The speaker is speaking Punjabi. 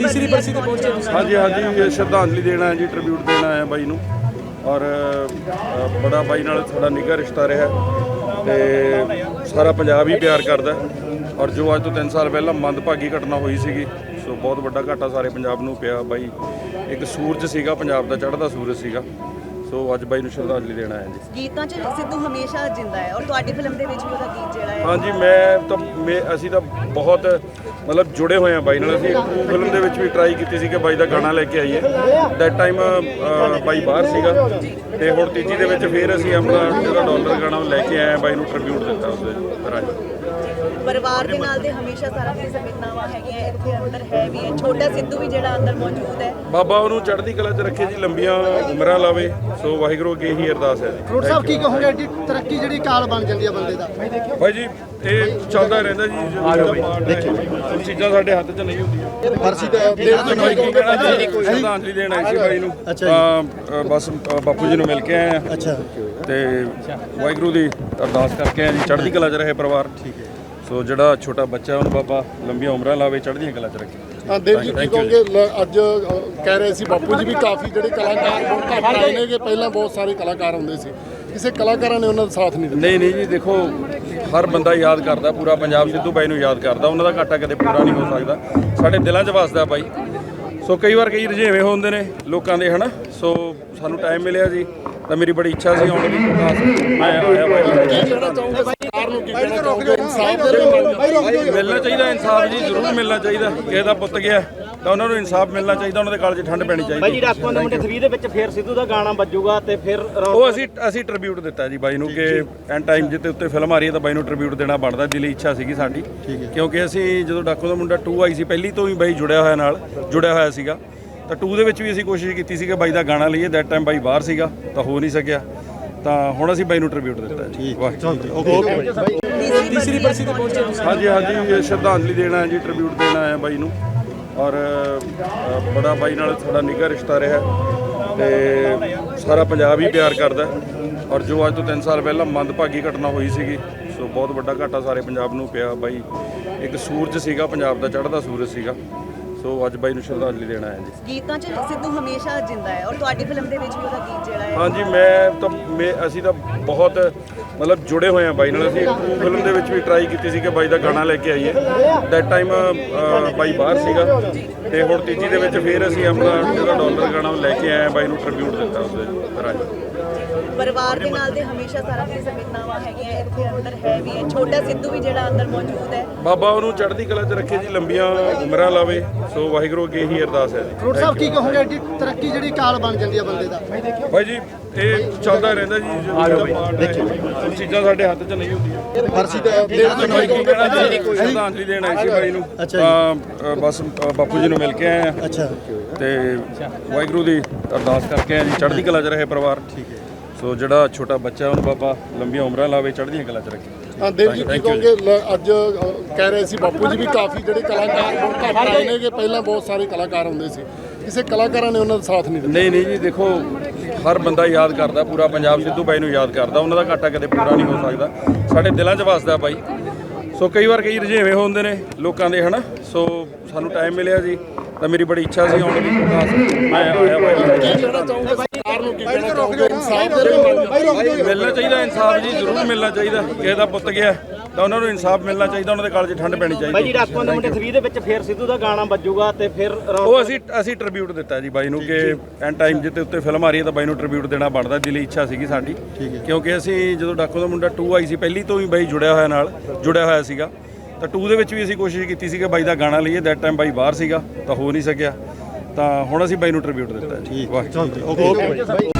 ਤੀਸਰੀ ਬਰਸੀ ਤੇ ਪਹੁੰਚੇ ਤੁਸੀਂ। ਹਾਂਜੀ ਹਾਂਜੀ ਇਹ ਸ਼ਰਧਾਂਜਲੀ ਦੇਣਾ ਹੈ ਜੀ ਟ੍ਰਿਬਿਊਟ ਦੇਣਾ ਹੈ ਬਾਈ ਨੂੰ। ਔਰ ਅ, ਬੜਾ ਬਾਈ ਨਾਲ ਸਾਡਾ ਨਿੱਘਾ ਰਿਸ਼ਤਾ ਰਿਹਾ। ਤੇ ਸਾਰਾ ਪੰਜਾਬ ਹੀ ਪਿਆਰ ਕਰਦਾ ਹੈ। ਔਰ ਜੋ ਅੱਜ ਤੋਂ 3 ਸਾਲ ਪਹਿਲਾਂ ਮੰਦਭਾਗੀ ਘਟਨਾ ਹੋਈ ਸੀਗੀ ਸੋ ਬਹੁਤ ਵੱਡਾ ਘਾਟਾ ਸਾਰੇ ਪੰਜਾਬ ਨੂੰ ਪਿਆ ਬਾਈ। ਇੱਕ ਸੂਰਜ ਸੀਗਾ ਪੰਜਾਬ ਦਾ ਚੜ੍ਹਦਾ ਸੂਰਜ ਸੀਗਾ। ਸੋ ਅੱਜ ਬਾਈ ਨੂੰ ਸ਼ਰਧਾਂਜਲੀ ਦੇਣਾ ਹੈ ਜੀ। ਗੀਤਾਂ 'ਚ ਸਿੱਧੂ ਹਮੇਸ਼ਾ ਜਿੰਦਾ ਹੈ। ਔਰ ਤੁਹਾਡੀ ਫਿਲਮ ਦੇ ਵਿੱਚ ਵੀ ਉਹਦਾ ਗੀਤ ਜਿਹੜਾ ਹੈ। ਹਾਂਜੀ ਮੈਂ ਤਾਂ ਮੈਂ ਅਸੀਂ ਤਾਂ ਬਹੁਤ ਮਤਲਬ ਜੁੜੇ ਹੋਏ ਆ ਬਾਈ ਨਾਲ। ਅਸੀਂ ਫਿਲਮ ਦੇ ਵਿੱਚ ਵੀ ਟਰਾਈ ਕੀਤੀ ਸੀ ਕਿ ਬਾਈ ਦਾ ਗਾਣਾ ਲੈ ਕੇ ਆਈਏ। ਦੈਟ ਟਾਈਮ ਬਾਈ ਬਾਹਰ ਸੀਗਾ। ਤੇ ਹੁਣ ਤੀਜੀ ਦੇ ਵਿੱਚ ਫੇਰ ਅਸੀਂ ਆਪਣਾ ਜਿਹੜਾ ਡਾਲਰ ਗਾਣਾ ਉਹ ਲੈ ਕੇ ਆਏ ਆ, ਬਾਈ ਨੂੰ ਟ੍ਰਿਬਿਊਟ ਦਿੱਤਾ ਉਸਦੇ ਰਾਜ ਪਰਿਵਾਰ ਦੇ ਨਾਲ ਦੇ ਹਮੇਸ਼ਾ ਸਾਰਾ ਕੁਝ ਸਮਝਨਾਵਾ ਹੈਗੀਆਂ ਇੱਥੇ ਅੰਦਰ ਹੈ ਵੀ ਹੈ। ਛੋਟਾ ਸਿੱਧੂ ਵੀ ਜਿਹੜਾ ਅੰਦਰ ਮੌਜੂਦ ਹੈ। ਬਾਬਾ ਉਹਨੂੰ ਚੜ੍ਹਦੀ ਕਲਾ 'ਚ ਰੱਖੇ ਜੀ ਲੰਬੀਆਂ ਉਮਰਾਂ ਲਾਵੇ। ਸੋ ਵਾਹਿਗੁਰੂ ਅੱਗੇ ਹੀ ਅਰਦਾਸ ਹੈ ਜੀ। ਫਰੂਟ ਸਾਹਿਬ ਕੀ ਕਹੋਗੇ ਐਡੀ ਤਰੱਕੀ ਜਿਹੜੀ ਕਾਲ ਬਣ ਜਾਂਦੀ ਆ ਬੰਦੇ ਦਾ। ਬਾਈ ਜੀ ਇਹ ਚੱਲਦਾ ਰਹਿੰਦਾ ਜੀ ਦੇਖੋ ਚੀਜ਼ਾਂ ਸਾਡੇ ਹੱਥ 'ਚ ਨਹੀਂ ਹੁੰਦੀਆਂ। ਫਰਸੀ ਦੇ ਸ਼ਰਧਾਂਜਲੀ ਦੇਣ ਆਏ ਸੀ ਬਾਈ ਨੂੰ। ਤਾਂ ਅ, ਬਸ ਬਾਪੂ ਜੀ ਨੂੰ ਮਿਲ ਕੇ ਆਏ ਆ। ਅੱਛਾ। ਤੇ ਵਾਹਿਗੁਰੂ ਦੀ ਅਰਦਾਸ ਕਰਕੇ ਆਏ ਜੀ ਚੜ੍ਹਦੀ ਕਲਾ 'ਚ ਰਹੇ ਪਰਿਵਾਰ। ਠੀਕ ਹੈ। ਸੋ ਜਿਹੜਾ ਛੋਟਾ ਬੱਚਾ ਉਹਨੂੰ ਬਾਬਾ ਲੰਬੀਆਂ ਉਮਰਾਂ ਲਾਵੇ ਚੜ੍ਹਦੀਆਂ ਕਲਾ 'ਚ ਰੱਖੇ। ਹਾਂ ਦੇਵ ਜੀ ਕੀ ਕਹੋਗੇ? ਲ- ਅੱਜ ਅ, ਕਹਿ ਰਹੇ ਸੀ ਬਾਪੂ ਜੀ ਵੀ ਕਾਫੀ ਜਿਹੜੇ ਕਲਾਕਾਰ ਬਹੁਤ ਘੱਟ ਆਏ ਨੇ ਕਿ ਪਹਿਲਾਂ ਬਹੁਤ ਸਾਰੇ ਕਲਾਕਾਰ ਹੁੰਦੇ ਸੀ। ਕਿਸੇ ਕਲਾਕਾਰਾਂ ਨੇ ਉਹਨਾਂ ਦਾ ਸਾਥ ਨਹੀਂ ਦਿੱਤਾ? ਨਹੀਂ ਨਹੀਂ ਜੀ ਦੇਖੋ ਹਰ ਬੰਦਾ ਯਾਦ ਕਰਦਾ ਪੂਰਾ ਪੰਜਾਬ ਸਿੱਧੂ ਬਾਈ ਨੂੰ ਯਾਦ ਕਰਦਾ ਉਹਨਾਂ ਦਾ ਘਾਟਾ ਕਦੇ ਪੂਰਾ ਨਹੀਂ ਹੋ ਸਕਦਾ। ਸਾਡੇ ਦਿਲਾਂ 'ਚ ਵਸਦਾ ਬਾਈ। ਸੋ ਕਈ ਵਾਰ ਕਈ ਰੁਝੇਵੇਂ ਹੁੰਦੇ ਨੇ ਲੋਕਾਂ ਦੇ ਹਨਾ? ਸੋ ਸਾਨੂੰ ਟਾਈਮ ਮਿਲਿਆ ਜੀ ਤਾਂ ਮੇਰੀ ਬੜੀ ਇੱਛਾ ਸੀ ਆਉਣ ਦੀ। ਮੈਂ ਆਇਆ ਬਾਈ। ਕਹਿਣਾ ਚਾਹੋਗੇ? ਸਰਕਾਰ ਨੂੰ ਕੀ ਕਹਿਣਾ ਚਾਹੋਗੇ? ਇਨਸਾਫ ਦੇ ਲਈ ਮਿਲਣਾ ਚਾਹੀਦਾ ਇਨਸਾਫ ਜੀ ਜ਼ਰੂਰ ਮਿਲਣਾ ਚਾਹੀਦਾ। ਕਿਸੇ ਦਾ ਪੁੱਤ ਗਿਆ ਤਾਂ ਉਹਨਾਂ ਨੂੰ ਇਨਸਾਫ ਮਿਲਣਾ ਚਾਹੀਦਾ ਉਹਨਾਂ ਦੇ 'ਚ ਠੰਡ ਪੈਣੀ ਬਾਈ ਜੀ ਚਾਹੀਦੀ ਡਾਕੂਆਂ ਦੇ ਮੁੰਡੇ 3 ਦੇ ਵਿੱਚ ਫੇਰ ਸਿੱਧੂ ਦਾ ਗਾਣਾ ਵੱਜੂਗਾ ਤੇ ਫਿਰ ਉਹ ਅਸੀਂ ਅਸੀਂ ਟ੍ਰਿਬਿਊਟ ਦਿੱਤਾ ਜੀ ਬਾਈ ਨੂੰ ਕਿ ਐਨ ਟਾਈਮ ਜਿੱਤੇ ਉੱਤੇ ਫਿਲਮ ਆ ਰਹੀ ਹੈ ਤਾਂ ਬਾਈ ਨੂੰ ਟ੍ਰਿਬਿਊਟ ਦੇਣਾ ਬਣਦਾ ਦਿਲੀ ਇੱਛਾ ਸੀਗੀ ਸਾਡੀ। ਕਿਉਂਕਿ ਅਸੀਂ ਜਦੋਂ ਡਾਕੂ ਦਾ ਮੁੰਡਾ 2 ਆਈ ਸੀ ਪਹਿਲੀ ਤੋਂ ਹੀ ਬਾਈ ਜੁੜਿਆ ਹੋਇਆ ਨਾਲ ਜੁੜਿਆ ਹੋਇਆ ਸੀਗਾ। ਤਾਂ 2 ਦੇ ਵਿੱਚ ਵੀ ਅਸੀਂ ਕੋਸ਼ਿਸ਼ ਕੀਤੀ ਸੀ ਕਿ ਬਾਈ ਦਾ ਗਾਣਾ ਲਈਏ ਦੈਟ ਟਾਈਮ ਬਾਈ ਬਾਹਰ ਸੀਗਾ ਤਾਂ ਹੋ ਨਹੀਂ ਸਕਿਆ। ਤਾਂ ਹੁਣ ਅਸੀਂ ਬਾਈ ਨੂੰ ਟ੍ਰਿਬਿਊਟ ਦਿੱਤਾ ਜੀ। ਵਾਹ। ਤੀਸਰੀ ਬਰਸੀ ਤੇ ਪਹੁੰਚੇ ਤੁਸੀਂ। ਹਾਂਜੀ ਹਾਂਜੀ ਇਹ ਸ਼ਰਧਾਂਜਲੀ ਦੇਣਾ ਹੈ ਜੀ ਟ੍ਰਿਬਿਊਟ ਦੇਣਾ ਹੈ ਬਾਈ ਨੂੰ। ਔਰ ਅ, ਬੜਾ ਬਾਈ ਨਾਲ ਸਾਡਾ ਨਿੱਘਾ ਰਿਸ਼ਤਾ ਰਿਹਾ। ਤੇ ਸਾਰਾ ਪੰਜਾਬ ਹੀ ਪਿਆਰ ਕਰਦਾ। ਹੈ। ਔਰ ਜੋ ਅੱਜ ਤੋਂ 3 ਸਾਲ ਪਹਿਲਾਂ ਮੰਦਭਾਗੀ ਘਟਨਾ ਹੋਈ ਸੀਗੀ ਸੋ ਬਹੁਤ ਵੱਡਾ ਘਾਟਾ ਸਾਰੇ ਪੰਜਾਬ ਨੂੰ ਪਿਆ। ਬਾਈ ਇੱਕ ਸੂਰਜ ਸੀਗਾ ਪੰਜਾਬ ਦਾ ਚੜ੍ਹਦਾ ਸੂਰਜ ਸੀਗਾ। ਸੋ ਅੱਜ ਬਾਈ ਨੂੰ ਸ਼ਰਧਾਂਜਲੀ ਦੇਣਾ ਹੈ ਜੀ। ਗੀਤਾਂ 'ਚ ਸਿੱਧੂ ਹਮੇਸ਼ਾ ਜਿੰਦਾ ਹੈ ਔਰ ਤੁਹਾਡੀ ਫਿਲਮ ਦੇ ਵਿੱਚ ਵੀ ਉਹਦਾ ਗੀਤ ਜਿਹੜਾ ਹੈ। ਹਾਂਜੀ ਮੈਂ ਤਾਂ ਮੈਂ ਅਸੀਂ ਤਾਂ ਬਹੁਤ ਮਤਲਬ ਜੁੜੇ ਹੋਏ ਆ ਬਾਈ ਨਾਲ। ਅਸੀਂ ਫਿਲਮ ਦੇ ਵਿੱਚ ਵੀ ਟਰਾਈ ਕੀਤੀ ਸੀ ਕਿ ਬਾਈ ਦਾ ਗਾਣਾ ਲੈ ਕੇ ਆਈਏ। ਦੈਟ ਟਾਈਮ ਬਾਈ ਬਾਹਰ ਸੀਗਾ ਤੇ ਹੁਣ ਤੀਜੀ ਦੇ ਵਿੱਚ ਫੇਰ ਅਸੀਂ ਆਪਣਾ ਜਿਹੜਾ ਡਾਲਰ ਗਾਣਾ ਲੈ ਕੇ ਆਏ ਬਾਈ ਨੂੰ ਟ੍ਰਿਬਿਊਟ ਦਿੱਤਾ ਉਸਦੇ ਤਰ੍ਹਾਂ ਪਰਿਵਾਰ ਦੇ ਨਾਲ ਦੇ ਹਮੇਸ਼ਾ ਸਾਰਾ ਕੁਝ ਸਮਝਨਾਵਾ ਹੈਗੀਆਂ ਇੱਥੇ ਅੰਦਰ ਹੈ ਵੀ ਹੈ। ਛੋਟਾ ਸਿੱਧੂ ਵੀ ਜਿਹੜਾ ਅੰਦਰ ਮੌਜੂਦ ਹੈ। ਬਾਬਾ ਉਹਨੂੰ ਚੜ੍ਹਦੀ ਕਲਾ 'ਚ ਰੱਖੇ ਜੀ ਲੰਬੀਆਂ ਉਮਰਾਂ ਲਾਵੇ ਸੋ ਵਾਹਿਗੁਰੂ ਅੱਗੇ ਹੀ ਅਰਦਾਸ ਹੈ ਜੀ। ਫਰੂਟ ਸਾਹਿਬ ਕੀ ਕਹੋਗੇ ਐਡੀ ਤਰੱਕੀ ਜਿਹੜੀ ਕਾਲ ਬਣ ਜਾਂਦੀ ਆ ਬੰਦੇ ਦਾ? ਬਾਈ ਜੀ ਇਹ ਚੱਲਦਾ ਰਹਿੰਦਾ ਜੀ ਦੇਖੋ ਚੀਜ਼ਾਂ ਸਾਡੇ ਹੱਥ 'ਚ ਨਹੀਂ ਹੁੰਦੀਆਂ। ਫਰਸੀ ਦੇ ਸ਼ਰਧਾਂਜਲੀ ਦੇਣ ਆਏ ਸੀ ਬਾਈ ਨੂੰ। ਤਾਂ ਅ, ਬਸ ਬਾਪੂ ਜੀ ਨੂੰ ਮਿਲ ਕੇ ਆਏ ਆ। ਅੱਛਾ। ਤੇ ਵਾਹਿਗੁਰੂ ਦੀ ਅਰਦਾਸ ਕਰਕੇ ਆਏ ਜੀ। ਚੜ੍ਹਦੀ ਕਲਾ 'ਚ ਰਹੇ ਪਰਿਵਾਰ। ਠੀਕ ਹੈ। ਸੋ ਜਿਹੜਾ ਛੋਟਾ ਬੱਚਾ ਉਹਨੂੰ ਬਾਬਾ ਲੰਬੀਆਂ ਉਮਰਾਂ ਲਾਵੇ ਚੜ੍ਹਦੀਆਂ ਕਲਾ 'ਚ ਰੱਖੇ। ਹਾਂ ਦੇਵ ਜੀ ਕੀ ਕਹੋਗੇ? ਲ- ਅੱਜ ਅ, ਕਹਿ ਰਹੇ ਸੀ ਬਾਪੂ ਜੀ ਵੀ ਕਾਫੀ ਜਿਹੜੇ ਕਲਾਕਾਰ ਬਹੁਤ ਘੱਟ ਆਏ ਨੇ ਕਿ ਪਹਿਲਾਂ ਬਹੁਤ ਸਾਰੇ ਕਲਾਕਾਰ ਹੁੰਦੇ ਸੀ। ਕਿਸੇ ਕਲਾਕਾਰਾਂ ਨੇ ਉਹਨਾਂ ਦਾ ਸਾਥ ਨਹੀਂ ਦਿੱਤਾ? ਨਹੀਂ ਨਹੀਂ ਜੀ ਦੇਖੋ ਹਰ ਬੰਦਾ ਯਾਦ ਕਰਦਾ ਪੂਰਾ ਪੰਜਾਬ ਸਿੱਧੂ ਬਾਈ ਨੂੰ ਯਾਦ ਕਰਦਾ। ਉਹਨਾਂ ਦਾ ਘਾਟਾ ਕਦੇ ਪੂਰਾ ਨਹੀਂ ਹੋ ਸਕਦਾ। ਸਾਡੇ ਦਿਲਾਂ 'ਚ ਵਸਦਾ ਬਾਈ। ਸੋ ਕਈ ਵਾਰ ਕਈ ਰੁਝੇਵੇਂ ਹੁੰਦੇ ਨੇ ਲੋਕਾਂ ਦੇ ਹਨਾ? ਸੋ ਸਾਨੂੰ ਟਾਈਮ ਮਿਲਿਆ ਜੀ। ਤਾਂ ਮੇਰੀ ਬੜੀ ਇੱਛਾ ਸੀ ਆਉਣ ਦੀ। ਮੈਂ ਆਇਆ ਬਾਈ। ਕਹਿਣਾ ਚਾਹੋਗੇ? ਕੀ ਕਹਿਣਾ ਚਾਹੋਗੇ? ਇਨਸਾਫ ਦੇ ਲਈ ਮਿਲਣਾ ਚਾਹੀਦਾ। ਇਨਸਾਫ ਜੀ ਜ਼ਰੂਰ ਮਿਲਣਾ ਚਾਹੀਦਾ। ਕਿਸੇ ਦਾ ਪੁੱਤ ਗਿਆ ਤਾਂ ਉਹਨਾਂ ਨੂੰ ਇਨਸਾਫ ਮਿਲਣਾ ਚਾਹੀਦਾ ਉਹਨਾਂ ਦੇ 'ਚ ਠੰਡ ਪੈਣੀ ਬਾਈ ਜੀ ਚਾਹੀਦੀ ਡਾਕੂਆਂ ਦੇ ਮੁੰਡੇ 3 ਦੇ ਵਿੱਚ ਫੇਰ ਸਿੱਧੂ ਦਾ ਗਾਣਾ ਵੱਜੂਗਾ ਤੇ ਫਿਰ ਉਹ ਅਸੀਂ ਅਸੀਂ ਟ੍ਰਿਬਿਊਟ ਦਿੱਤਾ ਜੀ ਬਾਈ ਨੂੰ ਕਿ ਐਨ ਟਾਈਮ ਜਿੱਤੇ ਉੱਤੇ ਫਿਲਮ ਆ ਰਹੀ ਹੈ ਤਾਂ ਬਾਈ ਨੂੰ ਟ੍ਰਿਬਿਊਟ ਦੇਣਾ ਬਣਦਾ ਦਿਲੀ ਇੱਛਾ ਸੀਗੀ ਸਾਡੀ। ਕਿਉਂਕਿ ਅਸੀਂ ਜਦੋਂ ਡਾਕੂ ਦਾ ਮੁੰਡਾ 2 ਆਈ ਸੀ ਪਹਿਲੀ ਤੋਂ ਹੀ ਬਾਈ ਜੁੜਿਆ ਹੋਇਆ ਨਾਲ ਜੁੜਿਆ ਹੋਇਆ ਸੀਗਾ। ਤਾਂ 2 ਦੇ ਵਿੱਚ ਵੀ ਅਸੀਂ ਕੋਸ਼ਿਸ਼ ਕੀਤੀ ਸੀ ਕਿ ਬਾਈ ਦਾ ਗਾਣਾ ਲਈਏ ਦੈਟ ਟਾਈਮ ਬਾਈ ਬਾਹਰ ਸੀਗਾ ਤਾਂ ਹੋ ਨਹੀਂ ਸਕਿਆ। ਤਾਂ ਹੁਣ ਅਸੀਂ ਬਾਈ ਨੂੰ ਟ੍ਰਿਬਿਊਟ ਦਿੱਤਾ ਜੀ। ਵਾਹ